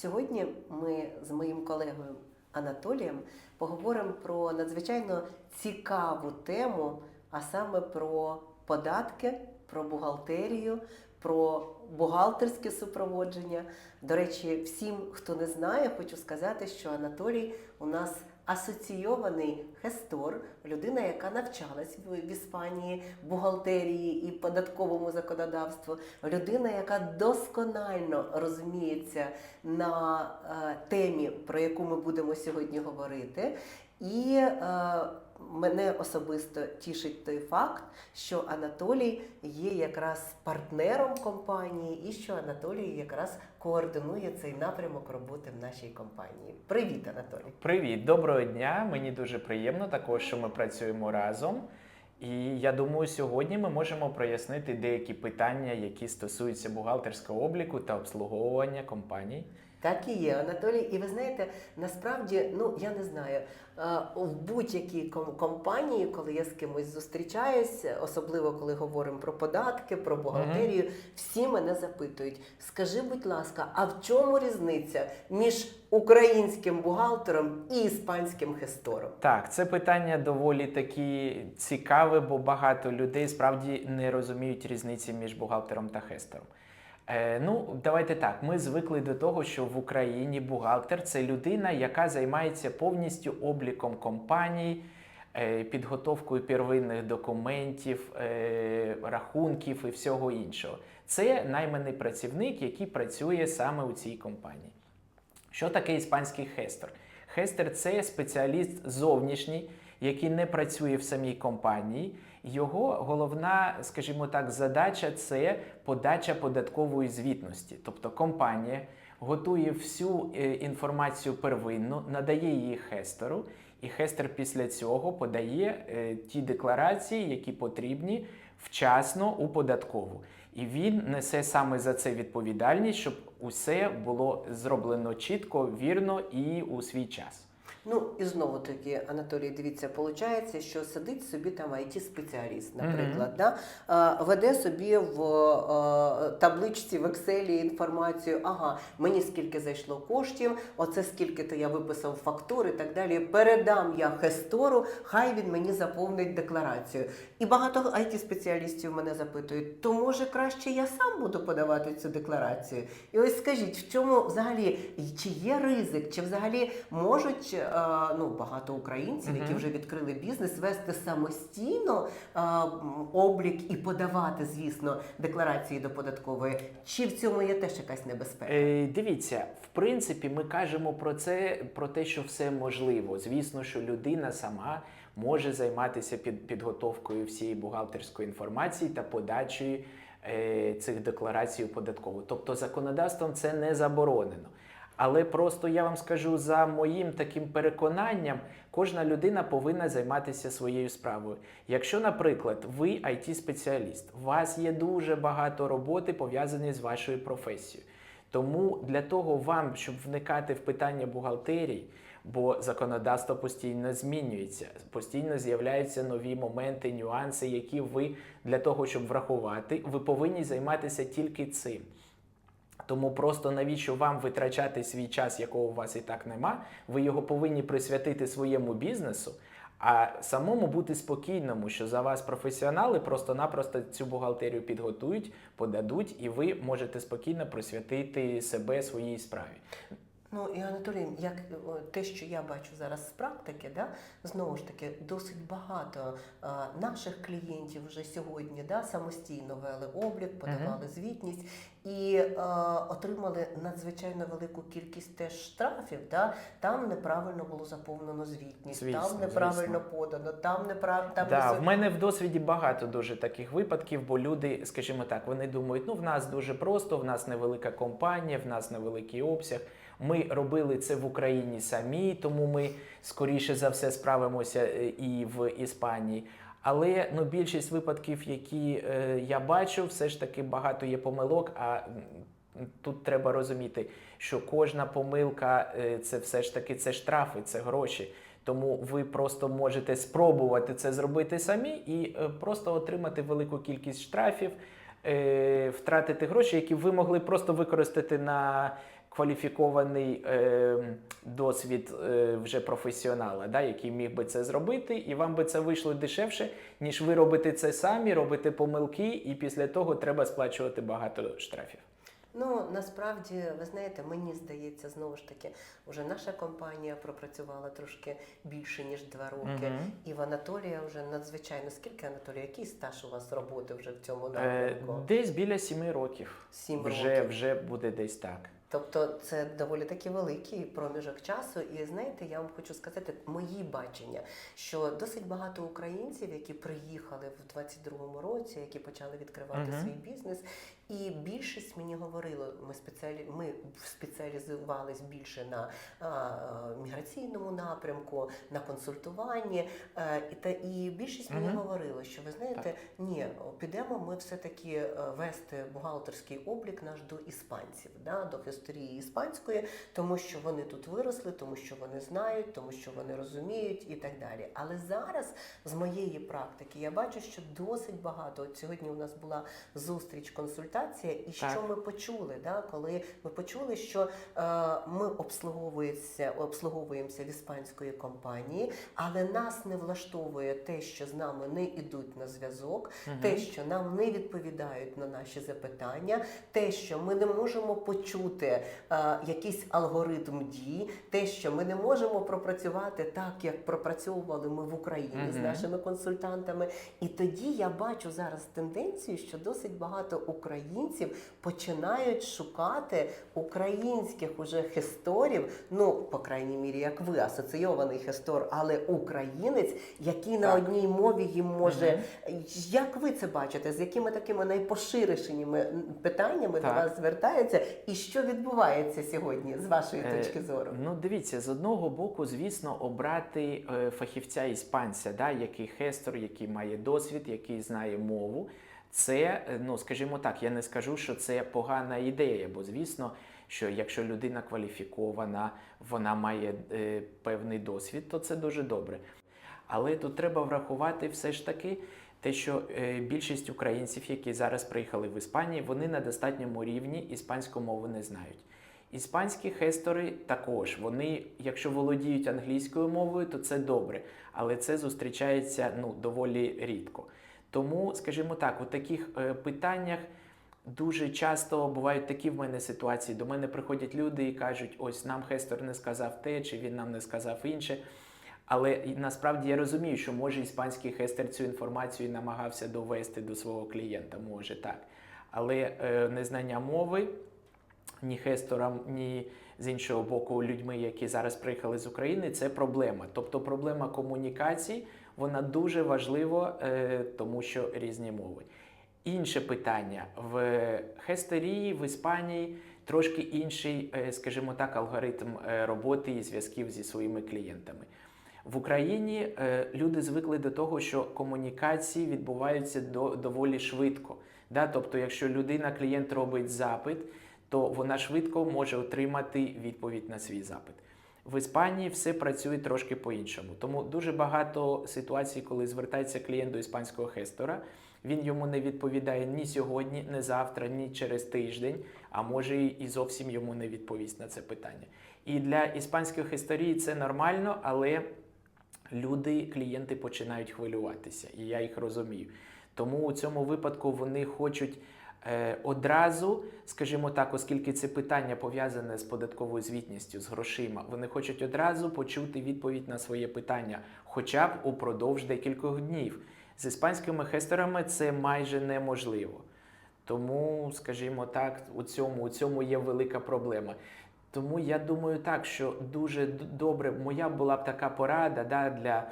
Сьогодні ми з моїм колегою Анатолієм поговоримо про надзвичайно цікаву тему, а саме про податки, про бухгалтерію, про бухгалтерське супроводження. До речі, всім, хто не знає, хочу сказати, що Анатолій у нас асоційований хестор, людина, яка навчалась в Іспанії бухгалтерії і податковому законодавству, людина, яка досконально розуміється на е, темі, про яку ми будемо сьогодні говорити. І е, мене особисто тішить той факт, що Анатолій є якраз партнером компанії, і що Анатолій якраз координує цей напрямок роботи в нашій компанії. Привіт, Анатолій! Привіт, доброго дня. Мені дуже приємно також, що ми працюємо разом. І я думаю, сьогодні ми можемо прояснити деякі питання, які стосуються бухгалтерського обліку та обслуговування компаній. Так і є, Анатолій. І ви знаєте, насправді, ну я не знаю, в будь-якій ком- компанії, коли я з кимось зустрічаюсь, особливо коли говоримо про податки, про бухгалтерію, всі мене запитують: скажи, будь ласка, а в чому різниця між українським бухгалтером і іспанським хестором? Так, це питання доволі такі цікаве, бо багато людей справді не розуміють різниці між бухгалтером та хестером. Е, ну, давайте так. Ми звикли до того, що в Україні бухгалтер це людина, яка займається повністю обліком компаній, е, підготовкою первинних документів, е, рахунків і всього іншого. Це найманий працівник, який працює саме у цій компанії. Що таке іспанський хестер? Хестер це спеціаліст зовнішній, який не працює в самій компанії. Його головна, скажімо так, задача це подача податкової звітності. Тобто компанія готує всю е, інформацію первинно, надає її хестеру, і хестер після цього подає е, ті декларації, які потрібні вчасно у податкову. І він несе саме за це відповідальність, щоб усе було зроблено чітко, вірно і у свій час. Ну і знову таки, Анатолій, дивіться, виходить, що сидить собі там it спеціаліст наприклад, да? е, веде собі в е, табличці в Excel інформацію, ага, мені скільки зайшло коштів, оце скільки то я виписав фактур і так далі. Передам я хестору, хай він мені заповнить декларацію. І багато it спеціалістів мене запитують, то може краще я сам буду подавати цю декларацію. І ось скажіть, в чому взагалі чи є ризик, чи взагалі можуть е, ну, багато українців, які вже відкрили бізнес, вести самостійно е, облік і подавати, звісно, декларації до податкової? Чи в цьому є теж якась небезпека? Е, дивіться, в принципі, ми кажемо про це, про те, що все можливо. Звісно, що людина сама може займатися під, підготовкою всієї бухгалтерської інформації та подачею е, цих декларацій у податкову. Тобто законодавством це не заборонено. Але просто я вам скажу за моїм таким переконанням, кожна людина повинна займатися своєю справою. Якщо, наприклад, ви it спеціаліст у вас є дуже багато роботи пов'язані з вашою професією. Тому для того вам, щоб вникати в питання бухгалтерії, бо законодавство постійно змінюється, постійно з'являються нові моменти, нюанси, які ви для того, щоб врахувати, ви повинні займатися тільки цим. Тому просто навіщо вам витрачати свій час, якого у вас і так нема, ви його повинні присвятити своєму бізнесу, а самому бути спокійному, що за вас професіонали просто-напросто цю бухгалтерію підготують, подадуть, і ви можете спокійно присвятити себе своїй справі. Ну і Анатолій, як те, що я бачу зараз з практики, да, знову ж таки, досить багато а, наших клієнтів вже сьогодні да, самостійно вели облік, подавали звітність і а, отримали надзвичайно велику кількість теж штрафів. Да? Там неправильно було заповнено звітність, Звісно, там неправильно звісно. подано, там неправильно там Да, не в мене в досвіді багато дуже таких випадків, бо люди, скажімо так, вони думають, ну в нас дуже просто, в нас невелика компанія, в нас невеликий обсяг. Ми робили це в Україні самі, тому ми скоріше за все справимося е, і в Іспанії. Але ну, більшість випадків, які е, я бачу, все ж таки багато є помилок. А тут треба розуміти, що кожна помилка е, це все ж таки це штрафи, це гроші. Тому ви просто можете спробувати це зробити самі і е, просто отримати велику кількість штрафів, е, втратити гроші, які ви могли просто використати на кваліфікований е, досвід е, вже професіонала, да, який міг би це зробити, і вам би це вийшло дешевше, ніж ви робите це самі, робите помилки, і після того треба сплачувати багато штрафів. Ну насправді, ви знаєте, мені здається, знову ж таки, вже наша компанія пропрацювала трошки більше ніж два роки. Мгм. І в Анатолія вже надзвичайно скільки Анатолій, який стаж у вас роботи вже в цьому Е, напрямку? десь біля сіми років. Сім Вже, років. вже буде десь так. Тобто це доволі таки великий проміжок часу. І знаєте, я вам хочу сказати мої бачення, що досить багато українців, які приїхали в 22-му році, які почали відкривати Мгм. свій бізнес, і більшість мені говорило, ми спеціалі ми спеціалізувались більше на а, а, міграційному напрямку, на консультуванні. Е, і та і більшість мені Мгм. говорило, що ви знаєте, ні, підемо ми все-таки е, вести бухгалтерський облік наш до іспанців, да, до історії іспанської, тому що вони тут виросли, тому що вони знають, тому що вони розуміють і так далі. Але зараз з моєї практики я бачу, що досить багато. От сьогодні у нас була зустріч, консультація, і що Так. ми почули, да, коли ми почули, що е, ми обслуговуємося, обслуговуємося в іспанської компанії, але нас не влаштовує те, що з нами не йдуть на зв'язок, Мгм. те, що нам не відповідають на наші запитання, те, що ми не можемо почути е, якийсь алгоритм дій, те, що ми не можемо пропрацювати так, як пропрацьовували ми в Україні з нашими консультантами. І тоді я бачу зараз тенденцію, що досить багато українців починають шукати українських уже хесторів, ну, по крайній мірі, як ви, асоційований хестор, але українець, який на одній мові їм може. Мгм. Як ви це бачите? З якими такими найпоширенішими питаннями Так. до вас звертаються? І що відбувається сьогодні з вашої Е, точки зору? Ну, дивіться, з одного боку, звісно, обрати е, фахівця іспанця, да, який хестор, який має досвід, який знає мову. Це, е, ну скажімо так, я не скажу, що це погана ідея, бо звісно, що якщо людина кваліфікована, вона має е, певний досвід, то це дуже добре. Але тут треба врахувати все ж таки те, що е, більшість українців, які зараз приїхали в Іспанію, вони на достатньому рівні іспанську мову не знають. Іспанські хестори також, вони, якщо володіють англійською мовою, то це добре, але це зустрічається ну, доволі рідко. Тому, скажімо так, у таких е, питаннях дуже часто бувають такі в мене ситуації. До мене приходять люди і кажуть: ось нам хестор не сказав те, чи він нам не сказав інше. Але насправді я розумію, що може іспанський хестер цю інформацію намагався довести до свого клієнта, може так. Але е, незнання мови ні хесторам, ні з іншого боку, людьми, які зараз приїхали з України, це проблема. Тобто проблема комунікації, вона дуже важлива, е, тому що різні мови. Інше питання в хестерії в Іспанії трошки інший, е, скажімо так, алгоритм е, роботи і зв'язків зі своїми клієнтами. В Україні е, люди звикли до того, що комунікації відбуваються до, доволі швидко. Да? Тобто, якщо людина, клієнт робить запит, то вона швидко може отримати відповідь на свій запит. В Іспанії все працює трошки по-іншому. Тому дуже багато ситуацій, коли звертається клієнт до іспанського хестора, він йому не відповідає ні сьогодні, ні завтра, ні через тиждень, а може і зовсім йому не відповість на це питання. І для іспанської хесторії це нормально, але люди, клієнти починають хвилюватися, і я їх розумію. Тому у цьому випадку вони хочуть е, одразу, скажімо так, оскільки це питання пов'язане з податковою звітністю, з грошима, вони хочуть одразу почути відповідь на своє питання, хоча б упродовж декількох днів. З іспанськими хестерами це майже неможливо. Тому, скажімо так, у цьому, у цьому є велика проблема. Тому я думаю так, що дуже добре, моя була б така порада да, для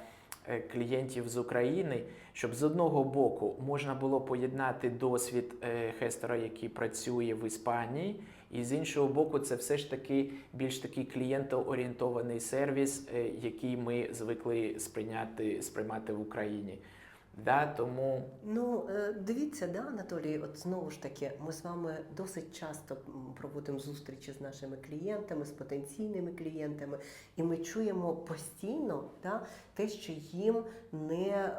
е, клієнтів з України, щоб з одного боку можна було поєднати досвід е, хестера, який працює в Іспанії, і з іншого боку, це все ж таки більш такий клієнтоорієнтований сервіс, е, який ми звикли сприйняти, сприймати в Україні. Да, тому Ну, е, дивіться, да, Анатолій, от знову ж таки, ми з вами досить часто проводимо зустрічі з нашими клієнтами, з потенційними клієнтами, і ми чуємо постійно да, те, що їм не, е,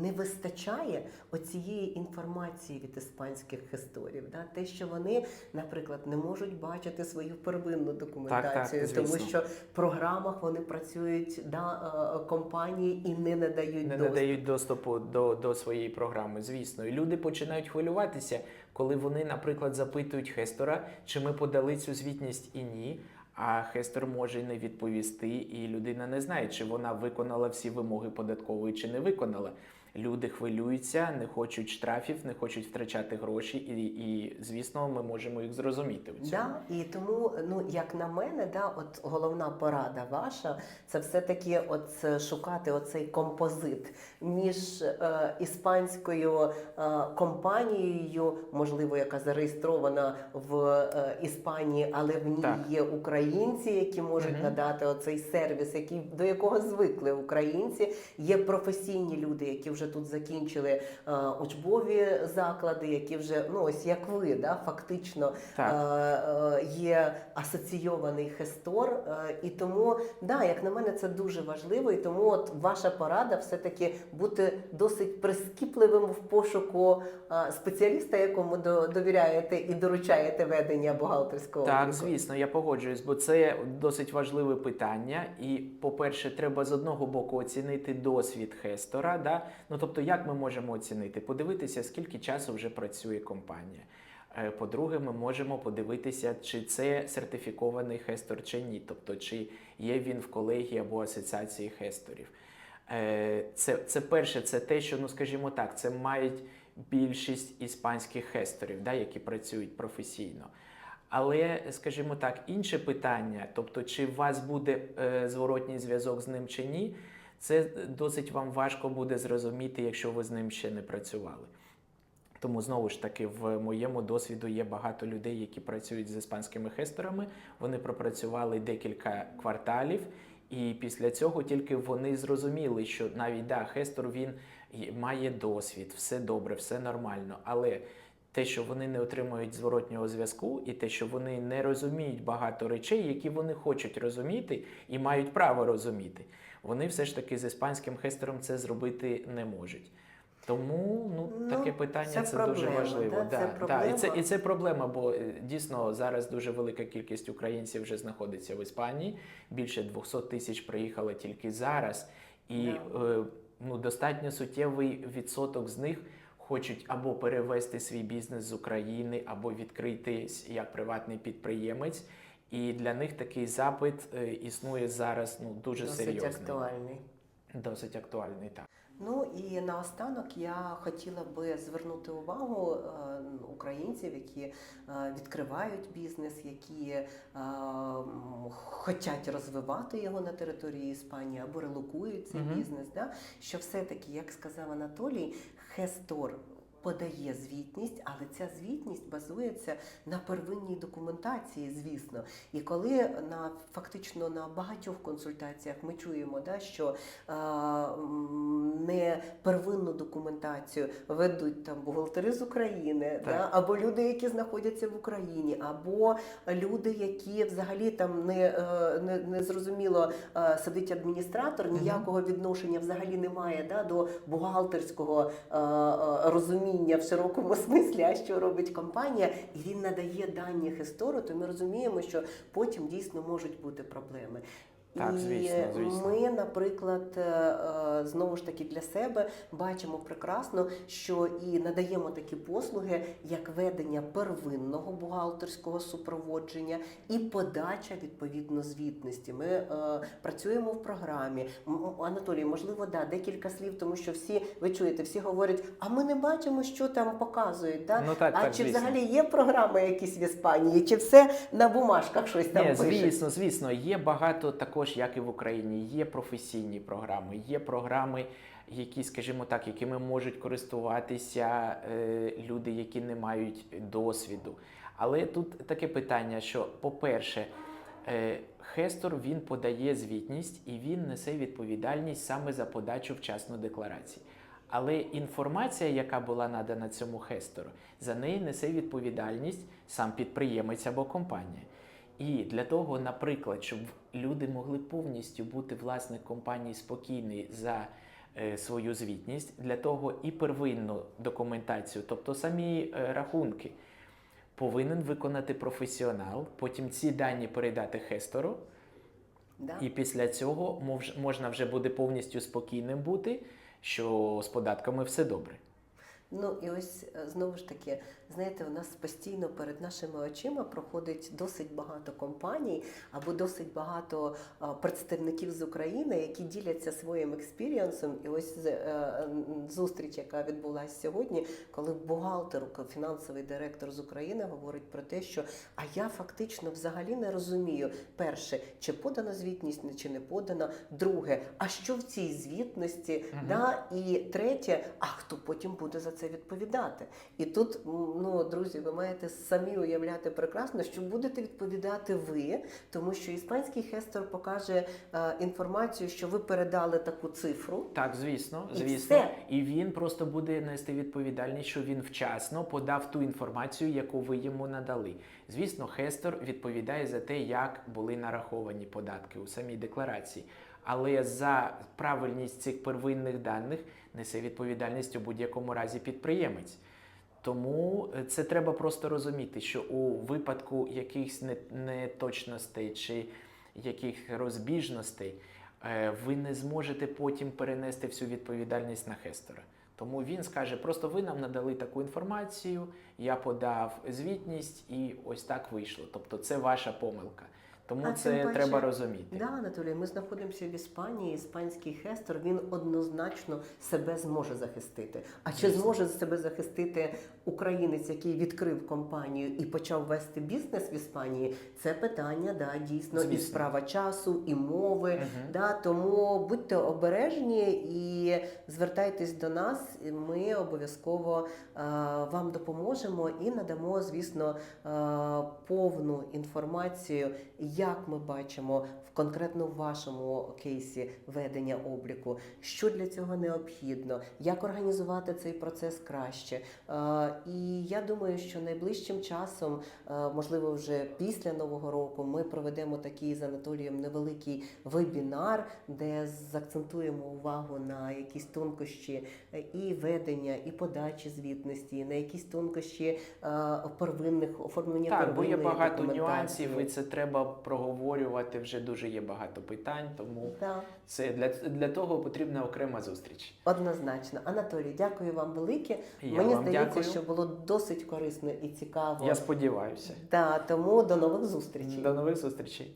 не вистачає оцієї інформації від іспанських історів. Да? Те, що вони, наприклад, не можуть бачити свою первинну документацію, тому що в програмах вони працюють да, е, компанії і не надають не доступ. надають доступу до, до своєї програми, звісно. І люди починають хвилюватися, коли вони, наприклад, запитують Хестора, чи ми подали цю звітність і ні. А Хестер може не відповісти, і людина не знає, чи вона виконала всі вимоги податкової, чи не виконала. Люди хвилюються, не хочуть штрафів, не хочуть втрачати гроші, і, і звісно, ми можемо їх зрозуміти в цьому. Да, і тому, ну як на мене, да, от головна порада ваша це все-таки от е, шукати оцей композит між е, іспанською е, компанією, можливо, яка зареєстрована в е, Іспанії, але в ній Так. є українці, які можуть Мгм. надати оцей сервіс, який до якого звикли українці. Є професійні люди, які вже тут закінчили е, учбові заклади, які вже ну ось як ви, да, фактично Так. е, е, є асоційований хестор. е, І тому, да, як на мене, це дуже важливо. І тому от ваша порада все-таки бути досить прискіпливим в пошуку е, спеціаліста, якому до- довіряєте і доручаєте ведення бухгалтерського Так, обліку. звісно, я погоджуюсь, бо це досить важливе питання. І, по-перше, треба з одного боку оцінити досвід Хестора. Да? Ну тобто, як ми можемо оцінити? Подивитися, скільки часу вже працює компанія. Е, По-друге, ми можемо подивитися, чи це сертифікований хестор чи ні, тобто чи є він в колегії або асоціації хесторів. Е, Це, це перше, це те, що, ну скажімо так, це мають більшість іспанських хесторів, да, які працюють професійно. Але, скажімо так, інше питання, тобто, чи у вас буде е, зворотній зв'язок з ним чи ні, це досить вам важко буде зрозуміти, якщо ви з ним ще не працювали. Тому знову ж таки, в моєму досвіду є багато людей, які працюють з іспанськими хесторами. Вони пропрацювали декілька кварталів, і після цього тільки вони зрозуміли, що навіть да, хестор він має досвід, все добре, все нормально. Але те, що вони не отримують зворотнього зв'язку, і те, що вони не розуміють багато речей, які вони хочуть розуміти і мають право розуміти, вони все ж таки з іспанським хестером це зробити не можуть. Тому ну, Ну, таке питання це це, проблема, дуже важливо. да, це Да, І, це, проблема. і це проблема, бо е, дійсно зараз дуже велика кількість українців вже знаходиться в Іспанії. Більше 200 тисяч приїхало тільки зараз, і е, ну, достатньо суттєвий відсоток з них хочуть або перевести свій бізнес з України, або відкритись як приватний підприємець. І для них такий запит е, існує зараз ну, дуже досить серйозний. актуальний. Досить актуальний, так. Ну і наостанок я хотіла би звернути увагу е, українців, які е, відкривають бізнес, які хочуть розвивати його на території Іспанії або релокують цей Мгм. бізнес. Да? Що все-таки, як сказав Анатолій, Хестор. Подає звітність, але ця звітність базується на первинній документації, звісно. І коли на фактично на багатьох консультаціях ми чуємо, да, що е, не первинну документацію ведуть там бухгалтери з України, Так. да, або люди, які знаходяться в Україні, або люди, які взагалі там не, е, не, не зрозуміло е, сидить адміністратор, ніякого відношення взагалі немає да, до бухгалтерського е, розуміння в широкому смислі, а що робить компанія, і він надає дані Хестору, то ми розуміємо, що потім дійсно можуть бути проблеми. Так, і звісно, звісно. ми, наприклад, е, е, знову ж таки для себе бачимо прекрасно, що і надаємо такі послуги, як ведення первинного бухгалтерського супроводження і подача відповідно звітності. Ми е, працюємо в програмі. Анатолій, можливо, да, декілька слів, тому що всі ви чуєте, всі говорять, а ми не бачимо, що там показують. Да? Ну так, а так, чи звісно. взагалі є програми якісь в Іспанії, чи все на бумажках щось там Ні, звісно, звісно, є багато також, як і в Україні. Є професійні програми, є програми, які, скажімо так, якими можуть користуватися е, люди, які не мають досвіду. Але тут таке питання, що, по-перше, е, Хестор він подає звітність і він несе відповідальність саме за подачу вчасно декларацій. Але інформація, яка була надана цьому хестору, за неї несе відповідальність сам підприємець або компанія. І для того, наприклад, щоб люди могли повністю бути власник компанії спокійний за е, свою звітність, для того і первинну документацію, тобто самі е, рахунки, повинен виконати професіонал, потім ці дані передати хестору, Да? і після цього мож- можна вже буде повністю спокійним бути, що з податками все добре. Ну і ось е, знову ж таки, знаєте, у нас постійно перед нашими очима проходить досить багато компаній або досить багато представників з України, які діляться своїм експірієнсом. І ось е, зустріч, яка відбулася сьогодні, коли бухгалтер, фінансовий директор з України говорить про те, що а я фактично взагалі не розумію. Перше, чи подана звітність, чи не подана. Друге, а що в цій звітності? Мгм. Да? І третє, а хто потім буде за це відповідати? І тут, ну друзі, ви маєте самі уявляти прекрасно, що будете відповідати ви, тому що іспанський хестер покаже е, інформацію, що ви передали таку цифру. Так, звісно, І звісно. все. І він просто буде нести відповідальність, що він вчасно подав ту інформацію, яку ви йому надали. Звісно, Хестер відповідає за те, як були нараховані податки у самій декларації. Але за правильність цих первинних даних несе відповідальність у будь-якому разі підприємець. Тому е, це треба просто розуміти, що у випадку якихось неточностей чи яких розбіжностей е, ви не зможете потім перенести всю відповідальність на Хестера. Тому він скаже: просто ви нам надали таку інформацію, я подав звітність, і ось так вийшло. Тобто це ваша помилка. Тому А це паче- треба розуміти. Да, Анатолій, ми знаходимося в Іспанії. Іспанський хестер він однозначно себе зможе захистити. А чи Звісно. зможе себе захистити українець, який відкрив компанію і почав вести бізнес в Іспанії? Це питання, да, дійсно, і справа часу, і мови. Мгм. Да, тому будьте обережні і звертайтесь до нас. і Ми обов'язково е, вам допоможемо і надамо, звісно, е, повну інформацію, як ми бачимо в конкретно в вашому кейсі ведення обліку, що для цього необхідно, як організувати цей процес краще. Е, І я думаю, що найближчим часом, е, можливо, вже після нового року, ми проведемо такий з Анатолієм невеликий вебінар, де заакцентуємо увагу на якісь тонкощі е, і ведення, і подачі звітності, на якісь тонкощі первинних оформлення Так, бо є багато нюансів, і це треба проговорювати. Вже дуже є багато питань, тому Да, це для, для того потрібна окрема зустріч. однозначно. Анатолій, дякую вам велике. Я Мені вам здається, дякую. що було досить корисно і цікаво. Я сподіваюся. Да, тому до нових зустрічей. До нових зустрічей.